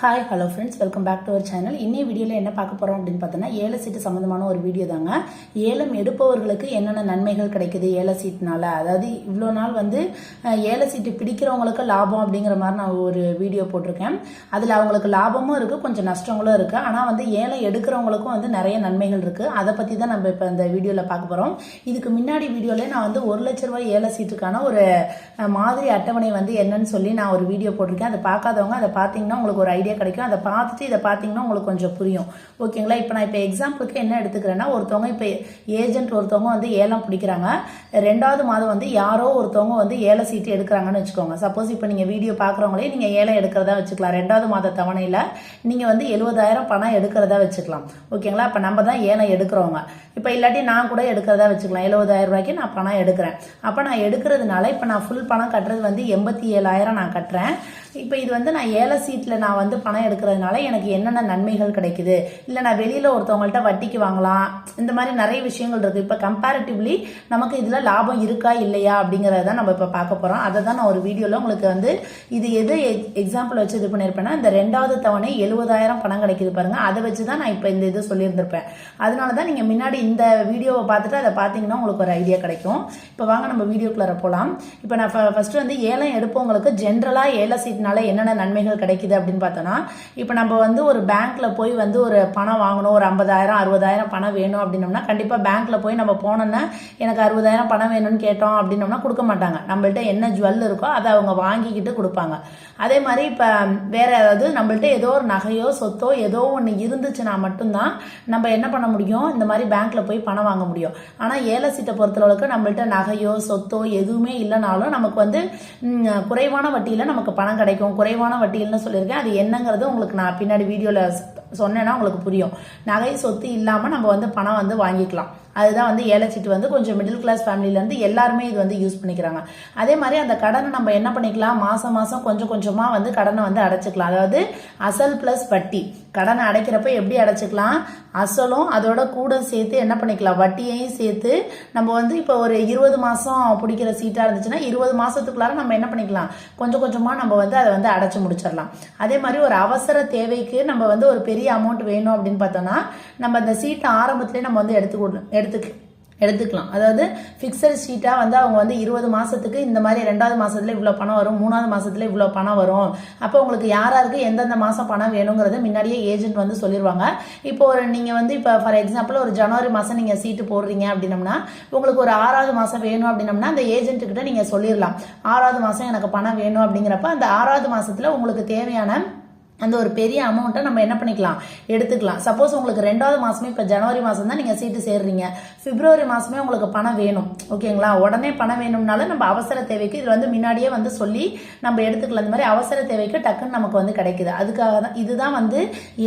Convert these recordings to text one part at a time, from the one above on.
Hi hello friends welcome back to our channel இன்னைய வீடியோவில் என்ன பார்க்க போகிறோம் அப்படின்னு பார்த்தோன்னா ஏல சீட்டு சம்மந்தமான ஒரு வீடியோ தாங்க. ஏலம் எடுப்பவர்களுக்கு என்னென்ன நன்மைகள் கிடைக்குது ஏல சீட்னால அதாவது இவ்வளோ நாள் வந்து ஏல சீட்டு பிடிக்கிறவங்களுக்கு லாபம் அப்படிங்கிற மாதிரி நான் ஒரு வீடியோ போட்டிருக்கேன். அதில் அவங்களுக்கு லாபமும் இருக்குது கொஞ்சம் நஷ்டங்களும் இருக்குது ஆனால் வந்து ஏலம் எடுக்கிறவங்களுக்கும் வந்து நிறைய நன்மைகள் இருக்குது அதை பற்றி தான் நம்ம இப்போ இந்த வீடியோவில் பார்க்க போகிறோம் இதுக்கு முன்னாடி வீடியோவில் நான் வந்து ஒரு லட்ச ரூபாய் ஏல சீட்டுக்கான ஒரு மாதிரி அட்டவணை வந்து என்னன்னு சொல்லி நான் ஒரு வீடியோ போட்டிருக்கேன். அதை பார்க்காதவங்க அதை பார்த்தீங்கன்னா உங்களுக்கு ஒரு ஐடியா கிடைக்கும். அதை பார்த்துட்டு இதை பார்த்தீங்கன்னா உங்களுக்கு கொஞ்சம் புரியும். ஓகேங்களா? இப்போ நான் இப்போ எக்ஸாம்பிளுக்கு என்ன எடுத்துக்கிறேன்னா ஒருத்தவங்க இப்போ ஏஜென்ட் ஒருத்தவங்க வந்து ஏலம் பிடிக்கிறாங்க. ரெண்டாவது மாதம் வந்து யாரோ ஒருத்தவங்க வந்து ஏல சீட்டு எடுக்கிறாங்கன்னு வச்சுக்கோங்க. சப்போஸ் இப்போ நீங்கள் வீடியோ பார்க்குறவங்களே நீங்கள் ஏலம் எடுக்கிறதா வச்சுக்கலாம். ரெண்டாவது மாத தவணையில் நீங்கள் வந்து எழுபதாயிரம் பணம் எடுக்கிறதா வச்சுக்கலாம். ஓகேங்களா? இப்போ நம்ம தான் ஏலம் எடுக்கிறவங்க. இப்போ இல்லாட்டி நான் கூட எடுக்கிறதா வச்சுக்கலாம். எழுபதாயிரம் ரூபாய்க்கு நான் பணம் எடுக்கிறேன். அப்போ நான் எடுக்கிறதுனால இப்போ நான் ஃபுல் பணம் கட்டுறது வந்து எண்பத்தி ஏழாயிரம் நான் கட்டுறேன். இப்போ இது வந்து நான் ஏல சீட்டில் நான் வந்து பணம் எடுக்கிறதுனால எனக்கு என்னென்ன நன்மைகள் கிடைக்குது? இல்லை நான் வெளியில் ஒருத்தவங்கள்ட்ட வட்டிக்கு வாங்கலாம். இந்த மாதிரி நிறைய விஷயங்கள் இருக்குது இப்போ கம்பேரிட்டிவ்லி நமக்கு இதில் லாபம் இருக்கா இல்லையா அப்படிங்கிறத தான் நம்ம இப்போ பார்க்க போகிறோம் அதை தான் நான் ஒரு வீடியோவில் உங்களுக்கு வந்து இது எது எக்ஸாம்பிள் வச்சு இது பண்ணியிருப்பேன்னா இந்த ரெண்டாவது தவணை எழுபதாயிரம் பணம் கிடைக்குது பாருங்கள் அதை வச்சு தான் நான் இப்போ இந்த இது சொல்லியிருந்திருப்பேன். அதனால தான் நீங்கள் முன்னாடி இந்த வீடியோவை பார்த்துட்டு அதை பார்த்தீங்கன்னா உங்களுக்கு ஒரு ஐடியா கிடைக்கும். இப்போ வாங்க நம்ம வீடியோக்குள்ளார போகலாம் இப்போ நான் ஃபர்ஸ்ட் வந்து ஏலம் எடுப்பவங்களுக்கு ஜென்ரலாக ஏல சீட்னால என்னென்ன நன்மைகள் கிடைக்குது அப்படின்னு பார்த்தோன்னா இப்போ நம்ம வந்து ஒரு பேங்க்கில் போய் வந்து ஒரு பணம் வாங்கணும் ஒரு ஐம்பதாயிரம் அறுபதாயிரம் பணம் வேணும் அப்படின்னோம்னா கண்டிப்பாக பேங்க்கில் போய் நம்ம போனோன்னா எனக்கு அறுபதாயிரம் பணம் வேணும்னு கேட்டோம் அப்படின்னோம்னா கொடுக்க மாட்டாங்க. நம்மள்ட்ட என்ன ஜுவல் இருக்கோ அதை அவங்க வாங்கிக்கிட்டு கொடுப்பாங்க. அதே மாதிரி இப்போ வேற ஏதாவது நம்மள்ட்ட ஏதோ ஒரு நகையோ சொத்தோ ஏதோ ஒன்று இருந்துச்சுன்னா மட்டும்தான் நம்ம என்ன பண்ண முடியும்? இந்த மாதிரி பேங்க்கில் போய் பணம் வாங்க முடியும். ஆனால் ஏல சீட்டை பொறுத்தளவுக்கு நம்மள்ட்ட நகையோ சொத்தோ எதுவுமே இல்லைனாலும் நமக்கு வந்து குறைவான வட்டியில் நமக்கு பணம் கிடைக்கும் கிடைக்கும். குறைவான வட்டியில்னு சொல்லியிருக்கேன். அது என்னங்கிறது உங்களுக்கு நான் பின்னாடி வீடியோவில் சொன்னேன்னா உங்களுக்கு புரியும். நகை சொத்து இல்லாமல் நம்ம வந்து பணம் வந்து வாங்கிக்கலாம். அதுதான் வந்து ஏழை சீட்டு வந்து கொஞ்சம் மிடில் கிளாஸ் ஃபேமிலியிலேருந்து எல்லாருமே இது வந்து யூஸ் பண்ணிக்கிறாங்க. அதே மாதிரி அந்த கடனை நம்ம என்ன பண்ணிக்கலாம்? மாதம் மாதம் கொஞ்சம் கொஞ்சமாக வந்து கடனை வந்து அடைச்சிக்கலாம். அதாவது அசல் ப்ளஸ் வட்டி. கடனை அடைக்கிறப்ப எப்படி அடைச்சிக்கலாம்? அசலும் அதோட கூட சேர்த்து என்ன பண்ணிக்கலாம்? வட்டியையும் சேர்த்து நம்ம வந்து இப்போ ஒரு இருபது மாதம் பிடிக்கிற சீட்டாக இருந்துச்சுன்னா இருபது மாதத்துக்குள்ளார நம்ம என்ன பண்ணிக்கலாம்? கொஞ்சம் கொஞ்சமாக நம்ம வந்து அதை வந்து அடைச்சி முடிச்சிடலாம். அதே மாதிரி ஒரு அவசர தேவைக்கு நம்ம வந்து ஒரு பெரிய அமௌண்ட் வேணும் அப்படின்னு பார்த்தோம்னா நம்ம அந்த சீட்டை ஆரம்பத்திலே நம்ம வந்து எடுத்து எடுத்துக்க எடுத்துக்கலாம். அதாவது ஃபிக்ஸட் ஷீட்டாக வந்து அவங்க வந்து இருபது மாதத்துக்கு இந்த மாதிரி ரெண்டாவது மாதத்துல இவ்வளோ பணம் வரும் மூணாவது மாதத்துல இவ்வளோ பணம் வரும். அப்போ உங்களுக்கு யார் யாருக்கு எந்தெந்த மாதம் பணம் வேணுங்கிறத முன்னாடியே ஏஜென்ட் வந்து சொல்லிடுவாங்க இப்போ ஒரு நீங்கள் வந்து இப்போ ஃபார் எக்ஸாம்பிள் ஒரு ஜனவரி மாதம் நீங்கள் சீட்டு போடுறீங்க அப்படின்னம்னா உங்களுக்கு ஒரு ஆறாவது மாதம் வேணும் அப்படின்னம்னா அந்த ஏஜென்ட்டுக்கிட்ட கிட்ட நீங்கள் சொல்லிடலாம் ஆறாவது மாதம் எனக்கு பணம் வேணும் அப்படிங்கிறப்ப அந்த ஆறாவது மாதத்தில் உங்களுக்கு தேவையான அந்த ஒரு பெரிய அமௌண்ட்டை நம்ம என்ன பண்ணிக்கலாம்? எடுத்துக்கலாம். சப்போஸ் உங்களுக்கு ரெண்டாவது மாதமே இப்போ ஜனவரி மாதம் தான் நீங்கள் சீட்டு சேர்றீங்க. பிப்ரவரி மாதமே உங்களுக்கு பணம் வேணும். ஓகேங்களா உடனே பணம் வேணும்னாலும் நம்ம அவசர தேவைக்கு இது வந்து முன்னாடியே வந்து சொல்லி நம்ம எடுத்துக்கலாம். இந்த மாதிரி அவசர தேவைக்கு டக்குன்னு நமக்கு வந்து கிடைக்குது. அதுக்காக தான் இதுதான் வந்து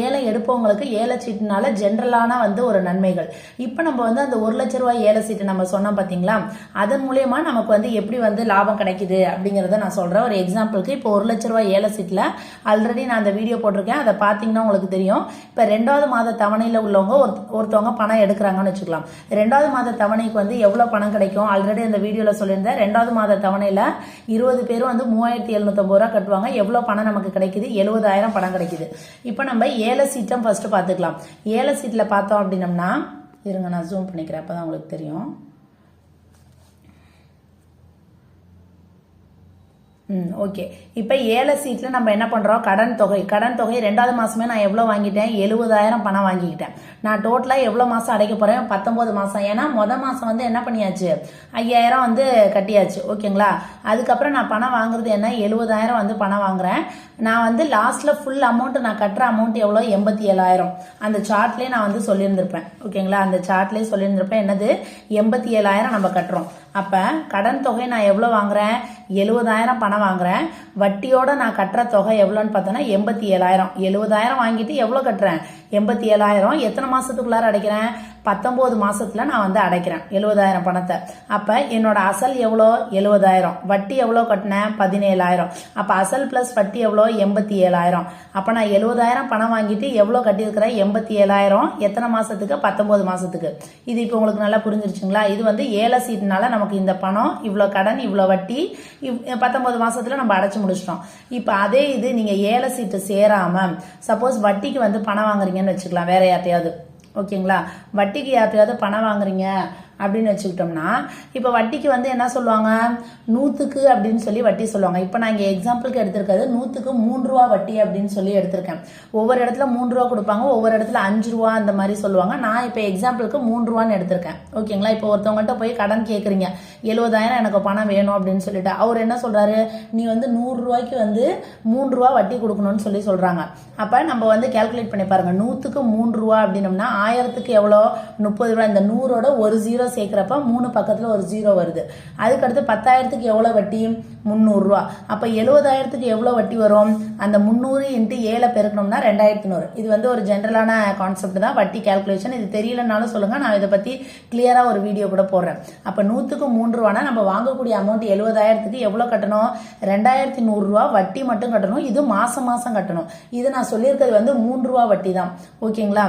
ஏழை எடுப்பவங்களுக்கு ஏழை சீட்டுனால ஜென்ரலான வந்து ஒரு நன்மைகள். இப்போ நம்ம வந்து அந்த ஒரு லட்ச ரூபாய் ஏழை சீட்டு நம்ம சொன்னோம் பார்த்தீங்களா அதன் மூலயமா நமக்கு வந்து எப்படி வந்து லாபம் கிடைக்குது அப்படிங்கிறத நான் சொல்கிறேன் ஒரு எக்ஸாம்பிளுக்கு இப்போ ஒரு லட்ச ரூபாய் ஏழை சீட்டில் ஆல்ரெடி நான் அந்த வீடியோ போட்டிருக்கேன். அதை பார்த்தீங்கன்னா உங்களுக்கு தெரியும். இப்போ ரெண்டாவது மாத தவணையில் உள்ளவங்க ஒரு ஒருத்தவங்க பணம் எடுக்கிறாங்கன்னு வச்சுக்கலாம். ரெண்டாவது மாத தவணைக்கு வந்து எவ்வளோ பணம் கிடைக்கும்? ஆல்ரெடி அந்த வீடியோவில் சொல்லியிருந்தேன். ரெண்டாவது மாத தவணையில் இருபது பேரும் வந்து மூவாயிரத்தி எழுநூத்தம்பது ரூபா கட்டுவாங்க. எவ்வளோ பணம் நமக்கு கிடைக்குது? எழுபதாயிரம் பணம் கிடைக்குது. இப்போ நம்ம ஏழை சீட்டம் ஃபஸ்ட்டு பார்த்துக்கலாம். ஏழை சீட்டில் பார்த்தோம் அப்படின்னம்னா இருங்க நான் ஜூம் பண்ணிக்கிறேன். அப்போ தான் உங்களுக்கு தெரியும். ம் ஓகே. இப்போ ஏழை சீட்டில் நம்ம என்ன பண்ணுறோம் கடன் தொகை. கடன் தொகை ரெண்டாவது மாதமே நான் எவ்வளோ வாங்கிட்டேன்? எழுபதாயிரம் பணம் வாங்கிக்கிட்டேன். நான் டோட்டலாக எவ்வளோ மாதம் அடைக்க போகிறேன் பத்தொம்போது மாதம் ஏன்னா மொதல் மாதம் வந்து என்ன பண்ணியாச்சு? ஐயாயிரம் வந்து கட்டியாச்சு. ஓகேங்களா? அதுக்கப்புறம் நான் பணம் வாங்குறது என்ன? எழுபதாயிரம் வந்து பணம் வாங்குறேன். நான் வந்து லாஸ்ட்டில் ஃபுல் அமௌண்ட்டு நான் கட்டுற அமௌண்ட் எவ்வளோ? எண்பத்தி ஏழாயிரம் அந்த சார்ட்லேயே நான் வந்து சொல்லியிருந்திருப்பேன். ஓகேங்களா? அந்த சார்ட்லேயே சொல்லியிருந்திருப்பேன். என்னது? எண்பத்தி ஏழாயிரம் நம்ம கட்டுறோம். அப்போ கடன் தொகை நான் எவ்வளோ வாங்குறேன்? எழுபதாயிரம் பணம் வாங்குறேன். வட்டியோட நான் கட்டுற தொகை எவ்வளோன்னு பார்த்தோன்னா எண்பத்தி ஏழாயிரம். எழுபதாயிரம் வாங்கிட்டு எவ்வளோ கட்டுறேன்? எண்பத்தி ஏழாயிரம். எத்தனை மாதத்துக்குள்ளார அடைக்கிறேன்? பத்தொம்போது மாதத்தில் நான் வந்து அடைக்கிறேன் எழுபதாயிரம் பணத்தை. அப்போ என்னோட அசல் எவ்வளோ? எழுபதாயிரம். வட்டி எவ்வளோ கட்டினேன்? பதினேழாயிரம். அப்போ அசல் ப்ளஸ் வட்டி எவ்வளோ? எண்பத்தி ஏழாயிரம் அப்போ நான் எழுபதாயிரம் பணம் வாங்கிட்டு எவ்வளோ கட்டியிருக்கிறேன்? எண்பத்தி ஏழாயிரம் எத்தனை மாதத்துக்கு பத்தொம்போது மாதத்துக்கு இது இப்போ உங்களுக்கு நல்லா புரிஞ்சிருச்சுங்களா? இது வந்து ஏழை சீட்னால நமக்கு இந்த பணம் இவ்வளோ கடன் இவ்வளோ வட்டி இவ்- பத்தொம்போது மாதத்தில் நம்ம அடைச்சி முடிச்சிட்டோம். இப்போ அதே இது நீங்கள் ஏழை சீட்டு சேராமல் சப்போஸ் வட்டிக்கு வந்து பணம் வாங்குறீங்கன்னு வச்சுக்கலாம் வேற யார்ட்டையாவது. ஓகேங்களா? வட்டிக்கு யார்ட்டையாவது பணம் வாங்குறீங்க? அப்படின்னு வச்சுக்கிட்டோம்னா இப்போ வட்டிக்கு வந்து என்ன சொல்லுவாங்க? நூற்றுக்கு அப்படின்னு சொல்லி வட்டி சொல்லுவாங்க. இப்போ நான் இங்கே எக்ஸாம்பிளுக்கு எடுத்திருக்கிறது நூற்றுக்கு மூன்று ரூபா வட்டி அப்படின்னு சொல்லி எடுத்திருக்கேன். ஒவ்வொரு இடத்துல மூன்று ரூபா கொடுப்பாங்க. ஒவ்வொரு இடத்துல அஞ்சு ரூபா அந்த மாதிரி சொல்லுவாங்க. நான் இப்போ எக்ஸாம்பிளுக்கு மூன்று ரூபான்னு எடுத்திருக்கேன். ஓகேங்களா? இப்போ ஒருத்தவங்கள்ட்ட போய் கடன் கேட்குறீங்க எழுபதாயிரம் எனக்கு பணம் வேணும் அப்படின்னு சொல்லிட்டு. அவர் என்ன சொல்கிறாரு நீ வந்து நூறுரூவாய்க்கு வந்து மூன்று ரூபா வட்டி கொடுக்கணும்னு சொல்லி சொல்கிறாங்க அப்போ நம்ம வந்து கால்குலேட் பண்ணி பாருங்கள் நூற்றுக்கு மூன்று ரூபா அப்படின்னம்னா ஆயிரத்துக்கு எவ்வளோ? முப்பது ரூபா. இந்த நூறோட ஒரு ஜீரோ சேர்க்குறப்ப மூணு பக்கத்தில் ஒரு ஜீரோ வருது. அதுக்கடுத்து பத்தாயிரத்துக்கு எவ்வளோ வட்டி முந்நூறுரூவா அப்போ எழுபதாயிரத்துக்கு எவ்வளோ வட்டி வரும்? அந்த முந்நூறு இன்ட்டு ஏழை பெருக்கணும்னா ரெண்டாயிரத்து நூறு. இது வந்து ஒரு ஜென்ரலான கான்செப்ட் தான். வட்டி கால்குலேஷன் இது தெரியலனாலும் சொல்லுங்கள் நான் இதை பற்றி கிளியராக ஒரு வீடியோ கூட போடுறேன். அப்போ நூற்றுக்கு மூன்று ரூபானா நம்ம வாங்கக்கூடிய அமௌண்ட் எழுபதாயிரத்துக்கு எவ்வளோ கட்டணும்? ரெண்டாயிரத்தி நூறுரூவா வட்டி மட்டும் கட்டணும். இது மாதம் மாதம் கட்டணும். இது நான் சொல்லியிருக்கிறது வந்து மூன்று ரூபா வட்டி தான் ஓகேங்களா?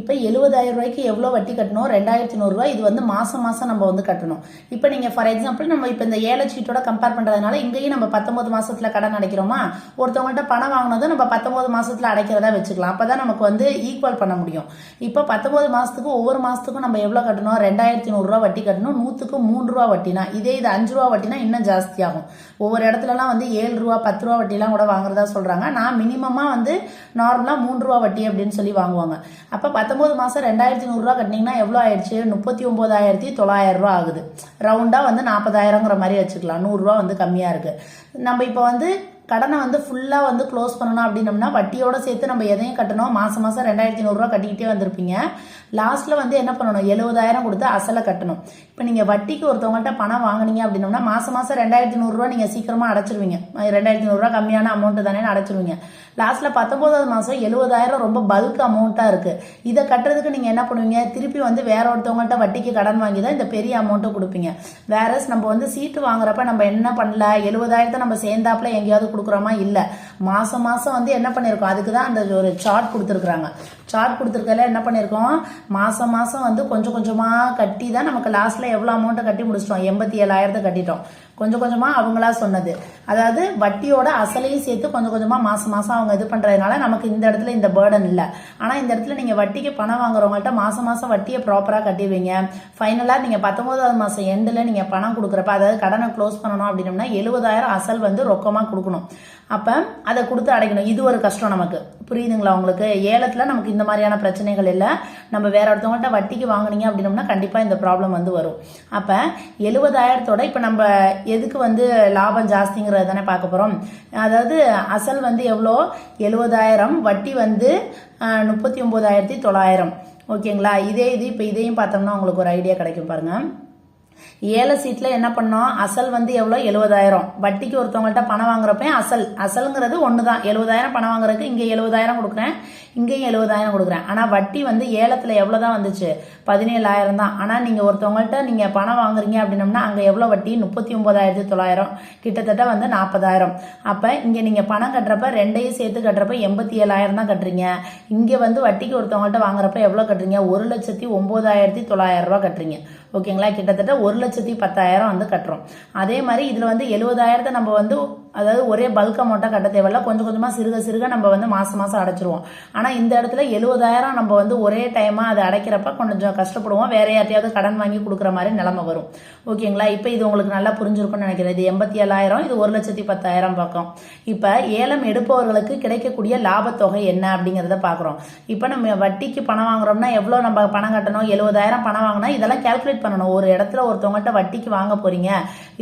இப்போ எழுபதாயிரம் ரூபாய்க்கு எவ்வளோ வட்டி கட்டணும்? ரெண்டாயிரத்தி நூறுரூவா இது வந்து மாதம் மாதம் நம்ம வந்து கட்டணும். இப்போ நீங்கள் ஃபார் எக்ஸாம்பிள் நம்ம இப்போ இந்த ஏழை சீட்டோட கம்பேர் பண்ணுறதுனால இங்கேயும் நம்ம பத்தொம்பது மாதத்தில் கடன் அடைக்கிறோமா? ஒருத்தவங்கள்ட்ட பணம் வாங்கினதும் நம்ம பத்தொம்பது மாதத்தில் அடைக்கிறதா வச்சுக்கலாம். அப்போ தான் நமக்கு வந்து ஈக்குவல் பண்ண முடியும். இப்போ பத்தொம்பது மாதத்துக்கு ஒவ்வொரு மாதத்துக்கும் நம்ம எவ்வளோ கட்டணும்? ரெண்டாயிரத்தி நூறுரூவா வட்டி கட்டணும். நூற்றுக்கு மூன்று ரூபா வட்டினா இதே இது அஞ்சு ரூபா வட்டினா இன்னும் ஜாஸ்தியாகும். ஒவ்வொரு இடத்துலலாம் வந்து ஏழு ரூபா பத்து ரூபா வட்டிலாம் கூட வாங்குறதா சொல்கிறாங்க நான் மினிமமாக வந்து நார்மலாக மூன்று ரூபா வட்டி அப்படின்னு சொல்லி வாங்குவாங்க. அப்போ பத்தொம்போது மாதம் ரெண்டாயிரத்தி நூறுரூவா கட்டினீங்கன்னா எவ்வளோ ஆயிடுச்சு? முப்பத்தி ஒம்போதாயிரத்தி தொள்ளாயிரம் ரூபா ஆகுது. ரவுண்டாக வந்து நாற்பதாயிரங்கிற மாதிரி வச்சுக்கலாம். நூறுரூவா வந்து கம்மியாக இருக்குது நம்ம இப்போ வந்து கடனை வந்து ஃபுல்லாக வந்து க்ளோஸ் பண்ணணும் அப்படின்னம்னா வட்டியோட சேர்த்து நம்ம எதையும் கட்டணும். மாதம் மாதம் ரெண்டாயிரத்தி நூறுரூவா கட்டிக்கிட்டே வந்திருப்பீங்க. லாஸ்ட்டில் வந்து என்ன பண்ணணும்? எழுபதாயிரம் கொடுத்து அசலை கட்டணும். இப்போ நீங்கள் வட்டிக்கு ஒருத்தவங்கள்ட்ட பணம் வாங்குனீங்க அப்படின்னம்னா மாதம் மாதம் ரெண்டாயிரத்தி நூறுரூவா நீங்கள் சீக்கிரமாக அடைச்சிருவீங்க. ரெண்டாயிரத்தி நூறுரூவா கம்மியான அமௌண்ட்டு தானே அடைச்சிருவீங்க. லாஸ்ட்டில் பத்தொம்போதாவது மாதம் எழுபதாயிரம் ரொம்ப பல்க் அமௌண்ட்டாக இருக்குது இதை கட்டுறதுக்கு நீங்கள் என்ன பண்ணுவீங்க? திருப்பி வந்து வேற ஒருத்தவங்கள்ட்ட வட்டிக்கு கடன் வாங்கி தான் இந்த பெரிய அமௌண்ட்டை கொடுப்பீங்க. வேறஸ் நம்ம வந்து சீட்டு வாங்குறப்ப நம்ம என்ன பண்ணல? எழுபதாயிரத்தை நம்ம சேர்ந்தாப்புல எங்கேயாவது கொடுக்குறோமா? இல்லை. மாதம் மாதம் வந்து என்ன பண்ணியிருக்கோம் அதுக்கு தான் அந்த ஒரு சார்ட் கொடுத்துருக்குறாங்க. சார்ட் கொடுத்துருக்கல என்ன பண்ணியிருக்கோம் மாதம் மாதம் வந்து கொஞ்சம் கொஞ்சமாக கட்டி தான் நமக்கு லாஸ்ட்டில் எவ்வளோ அமௌண்ட்டை கட்டி முடிச்சிட்டோம். எண்பத்தி ஏழாயிரத்தை கட்டிட்டோம். கொஞ்சம் கொஞ்சமாக அவங்களா சொன்னது. அதாவது வட்டியோட அசலையும் சேர்த்து கொஞ்சம் கொஞ்சமாக மாதம் மாதம் அவங்க இது பண்ணுறதுனால நமக்கு இந்த இடத்துல இந்த பேர்டன் இல்லை. ஆனால் இந்த இடத்துல நீங்கள் வட்டிக்கு பணம் வாங்குறவங்கள்ட்ட மாதம் மாதம் வட்டியை ப்ராப்பராக கட்டிடுவீங்க. ஃபைனலாக நீங்கள் பத்தொம்போதாவது மாதம் எண்டில் நீங்கள் பணம் கொடுக்குறப்ப அதாவது கடனை க்ளோஸ் பண்ணணும் அப்படின்னம்னா எழுபதாயிரம் அசல் வந்து ரொக்கமாக கொடுக்கணும். அப்போ அதை கொடுத்து அடைக்கணும். இது ஒரு கஷ்டம் நமக்கு. புரியுதுங்களா உங்களுக்கு? ஏலத்தில் நமக்கு இந்த மாதிரியான பிரச்சனைகள் இல்லை. நம்ம வேற ஒருத்தவங்கள்ட்ட வட்டிக்கு வாங்குனீங்க அப்படின்னம்னா கண்டிப்பாக இந்த ப்ராப்ளம் வந்து வரும். அப்போ எழுபதாயிரத்தோட இப்போ நம்ம எதுக்கு வந்து லாபம் ஜாஸ்திங்கிறது தானே பார்க்க போகிறோம் அதாவது அசல் வந்து எவ்வளோ? எழுபதாயிரம். வட்டி வந்து முப்பத்தி ஒம்பதாயிரத்தி தொள்ளாயிரம். ஓகேங்களா? இதே இது இப்போ இதையும் பார்த்தோம்னா உங்களுக்கு ஒரு ஐடியா கிடைக்கும் பாருங்கள் ஏழை சீட்டில் என்ன பண்ணோம்? அசல் வந்து எவ்வளோ? எழுபதாயிரம். வட்டிக்கு ஒருத்தவங்கள்ட்ட பணம் வாங்குறப்ப அசல். அசலுங்கிறது ஒன்று தான் எழுபதாயிரம் பணம் வாங்குறதுக்கு இங்கே எழுபதாயிரம் கொடுக்குறேன். இங்கேயும் எழுபதாயிரம் கொடுக்குறேன். ஆனால் வட்டி வந்து ஏலத்தில் எவ்வளோ தான் வந்துச்சு? பதினேழாயிரம் தான். ஆனால் நீங்கள் ஒருத்தவங்கள்ட்ட நீங்கள் பணம் வாங்குறீங்க அப்படின்னம்னா அங்கே எவ்வளோ வட்டி? முப்பத்தி ஒம்பதாயிரத்தி தொள்ளாயிரம். கிட்டத்தட்ட வந்து நாற்பதாயிரம். அப்போ இங்கே நீங்கள் பணம் கட்டுறப்ப ரெண்டையும் சேர்த்து கட்டுறப்ப எண்பத்தி ஏழாயிரம் தான் கட்டுறீங்க. இங்கே வந்து வட்டிக்கு ஒருத்தவங்கள்ட்ட வாங்குறப்ப எவ்வளோ கட்டுறீங்க? ஒரு லட்சத்தி ஒம்பதாயிரத்தி தொள்ளாயிரம் ரூபா கட்டுறீங்க. ஓகேங்களா? கிட்டத்தட்ட ஒரு லட்சத்தி பத்தாயிரம் வந்து கட்டுறோம். அதே மாதிரி இதில் வந்து எழுபதாயிரத்தை நம்ம வந்து அதாவது ஒரே பல்க் அமௌண்ட்டாக கட்ட தேவையில்ல. கொஞ்சம் கொஞ்சமாக சிறுக சிறுக நம்ம வந்து மாதம் மாதம் அடைச்சிருவோம். ஆனால் இந்த இடத்துல எழுபதாயிரம் நம்ம வந்து ஒரே டைமாக அதை அடைக்கிறப்ப கொஞ்சம் கஷ்டப்படுவோம். வேற யார்ட்டையாவது கடன் வாங்கி கொடுக்குற மாதிரி நிலமை வரும். ஓகேங்களா? இப்போ இது உங்களுக்கு நல்லா புரிஞ்சிருக்கும்னு நினைக்கிறேன். இது எண்பத்தி ஏழாயிரம் இது ஒரு லட்சத்தி பத்தாயிரம் பக்கம். இப்போ ஏலம் எடுப்பவர்களுக்கு கிடைக்கக்கூடிய லாபத்தொகை என்ன அப்படிங்கிறத பார்க்குறோம் இப்போ நம்ம வட்டிக்கு பணம் வாங்குறோம்னா எவ்வளோ நம்ம பணம் கட்டணும்? எழுபதாயிரம் பணம் வாங்கினா இதெல்லாம் கால்குலேட் பண்ணணும். ஒரு இடத்துல ஒருத்தவங்கள்ட்ட வட்டிக்கு வாங்க போறீங்க.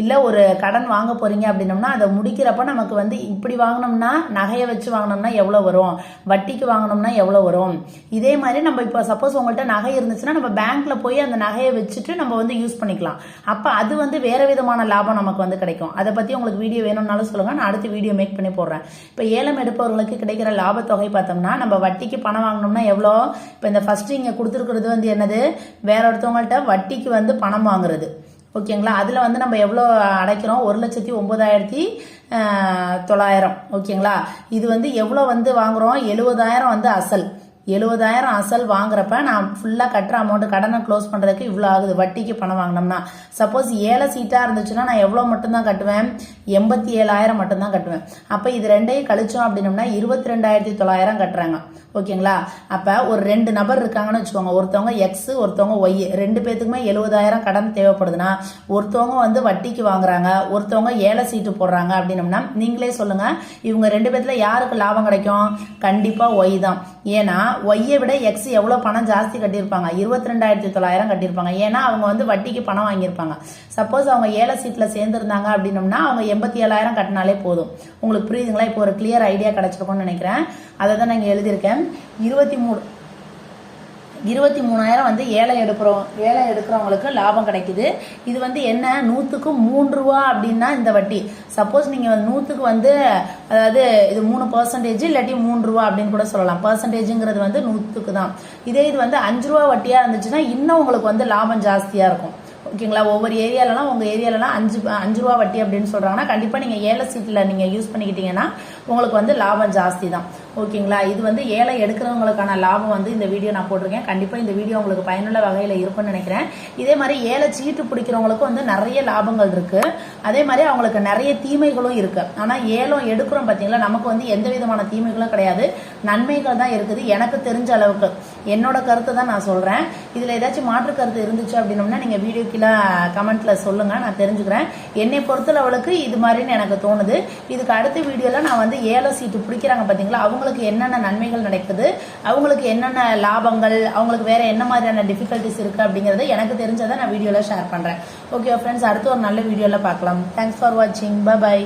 இல்லை ஒரு கடன் வாங்க போறீங்க அப்படின்னம்னா அதை முடிக்க விற்கிறப்ப நமக்கு வந்து இப்படி வாங்கினோம்னா நகையை வச்சு வாங்கினோம்னா எவ்வளோ வரும்? வட்டிக்கு வாங்கினோம்னா எவ்வளோ வரும்? இதே மாதிரி நம்ம இப்போ சப்போஸ் உங்கள்கிட்ட நகை இருந்துச்சுன்னா நம்ம பேங்க்ல போய் அந்த நகையை வச்சுட்டு நம்ம வந்து யூஸ் பண்ணிக்கலாம். அப்போ அது வந்து வேற விதமான லாபம் நமக்கு வந்து கிடைக்கும். அதை பற்றி உங்களுக்கு வீடியோ வேணும்னாலும் சொல்லுங்கள் நான் அடுத்து வீடியோ மேக் பண்ணி போடுறேன். இப்போ ஏலம் எடுப்பவர்களுக்கு கிடைக்கிற லாபத்தொகை பார்த்தோம்னா நம்ம வட்டிக்கு பணம் வாங்கினோம்னா எவ்வளோ? இப்போ இந்த ஃபஸ்ட்டு இங்கே கொடுத்துருக்கிறது வந்து என்னது? வேற ஒருத்தவங்கள்ட்ட வட்டிக்கு வந்து பணம் வாங்குறது. ஓகேங்களா? அதில் வந்து நம்ம எவ்வளோ அடைக்கிறோம்? ஒரு லட்சத்தி ஒம்பதாயிரத்தி தொள்ளாயிரம். ஓகேங்களா? இது வந்து எவ்வளோ வந்து வாங்குகிறோம் எழுபதாயிரம் வந்து அசல். எழுபதாயிரம் அசல் வாங்குறப்ப நான் ஃபுல்லாக கட்டுற அமௌண்ட் கடனை க்ளோஸ் பண்ணுறதுக்கு இவ்வளோ ஆகுது. வட்டிக்கு பணம் வாங்கினோம்னா. சப்போஸ் ஏழை சீட்டாக இருந்துச்சுன்னா நான் எவ்வளோ மட்டும்தான் கட்டுவேன்? எண்பத்தி ஏழாயிரம் மட்டும்தான் கட்டுவேன். அப்போ இது ரெண்டையும் கழிச்சோம் அப்படின்னோம்னா இருபத்தி ரெண்டாயிரத்தி தொள்ளாயிரம் கட்டுறாங்க. ஓகேங்களா? அப்போ ஒரு ரெண்டு நபர் இருக்காங்கன்னு வச்சுக்கோங்க. ஒருத்தவங்க எக்ஸ் ஒருத்தவங்க ஒய் ரெண்டு பேத்துக்குமே எழுபதாயிரம் கடன் தேவைப்படுதுன்னா ஒருத்தவங்க வந்து வட்டிக்கு வாங்குறாங்க ஒருத்தவங்க ஏழை சீட்டு போடுறாங்க அப்படின்னம்னா நீங்களே சொல்லுங்கள் இவங்க ரெண்டு பேர்த்தில் யாருக்கு லாபம் கிடைக்கும்? கண்டிப்பாக ஒய் தான். ஏன்னா ஒய்யை விட எக்ஸ் எவ்வளோ பணம் ஜாஸ்தி கட்டியிருப்பாங்க? இருபத்தி ரெண்டாயிரத்தி தொள்ளாயிரம் கட்டியிருப்பாங்க. ஏன்னா அவங்க வந்து வட்டிக்கு பணம் வாங்கியிருப்பாங்க. சப்போஸ் அவங்க ஏழை சீட்டில் சேர்ந்துருந்தாங்க அப்படின்னம்னா அவங்க எண்பத்தி ஏழாயிரம் கட்டினாலே போதும். உங்களுக்கு புரியுதுங்களா? இப்போ ஒரு கிளியர் ஐடியா கிடைச்சிருக்கும்னு நினைக்கிறேன். அதை தான் நான் எழுதியிருக்கேன். இருபத்தி மூணு இருபத்தி மூணாயிரம் வந்து ஏழை எடுக்கிறோம் ஏழை எடுக்கிறவங்களுக்கு லாபம் கிடைக்குது. இது வந்து என்ன? நூற்றுக்கு மூன்று ரூபா அப்படின்னா இந்த வட்டி. சப்போஸ் நீங்கள் நூற்றுக்கு வந்து அதாவது இது மூணு பர்சன்டேஜ் இல்லாட்டி மூணு ரூபா அப்படின்னு கூட சொல்லலாம். பர்சன்டேஜுங்கிறது வந்து நூற்றுக்கு தான். இதே இது வந்து அஞ்சு ரூபா வட்டியாக இருந்துச்சுன்னா இன்னும் உங்களுக்கு வந்து லாபம் ஜாஸ்தியாக இருக்கும். ஓகேங்களா ஒவ்வொரு ஏரியாலலாம் உங்கள் ஏரியாலலாம் அஞ்சு அஞ்சு ரூபா வட்டி அப்படின்னு சொல்கிறாங்கன்னா கண்டிப்பாக நீங்கள் ஏழை சீட்டில் நீங்கள் யூஸ் பண்ணிக்கிட்டீங்கன்னா உங்களுக்கு வந்து லாபம் ஜாஸ்தி தான். ஓகேங்களா? இது வந்து ஏழை எடுக்கிறவங்களுக்கான லாபம் வந்து இந்த வீடியோ நான் போட்டிருக்கேன். கண்டிப்பாக இந்த வீடியோ உங்களுக்கு பயனுள்ள வகையில் இருக்கும்னு நினைக்கிறேன். இதே மாதிரி ஏழை சீட்டு பிடிக்கிறவங்களுக்கும் வந்து நிறைய லாபங்கள் இருக்கு. அதே மாதிரி அவங்களுக்கு நிறைய தீமைகளும் இருக்கு. ஆனால் ஏலம் எடுக்கிறோம் பார்த்தீங்களா நமக்கு வந்து எந்த விதமான தீமைகளும் கிடையாது. நன்மைகள் தான் இருக்குது. எனக்கு தெரிஞ்ச அளவுக்கு. என்னோட கருத்தை தான் நான் சொல்றேன். இதுல ஏதாச்சும் மாற்று கருத்து இருந்துச்சு அப்படின்னோம்னா நீங்க வீடியோ கீழே கமெண்ட்ல சொல்லுங்க. நான் தெரிஞ்சுக்கிறேன். என்னை பொறுத்தளவுக்கு இது மாதிரின்னு எனக்கு தோணுது. இதுக்கு அடுத்த வீடியோல நான் வந்து ஏழை சீட்டு பிடிக்கிறாங்க பாத்தீங்களா? அவங்களுக்கு என்னென்ன நன்மைகள் நடக்குது அவங்களுக்கு என்னென்ன லாபங்கள் அவங்களுக்கு வேற என்ன மாதிரியான டிஃபிகல்ட்டிஸ் இருக்கு அப்படிங்கறத எனக்கு தெரிஞ்சதை நான் வீடியோல ஷேர் பண்றேன். ஓகே ஃப்ரெண்ட்ஸ் அடுத்து ஒரு நல்ல வீடியோல பார்க்கலாம். தேங்க்ஸ் ஃபார் வாட்சிங் பை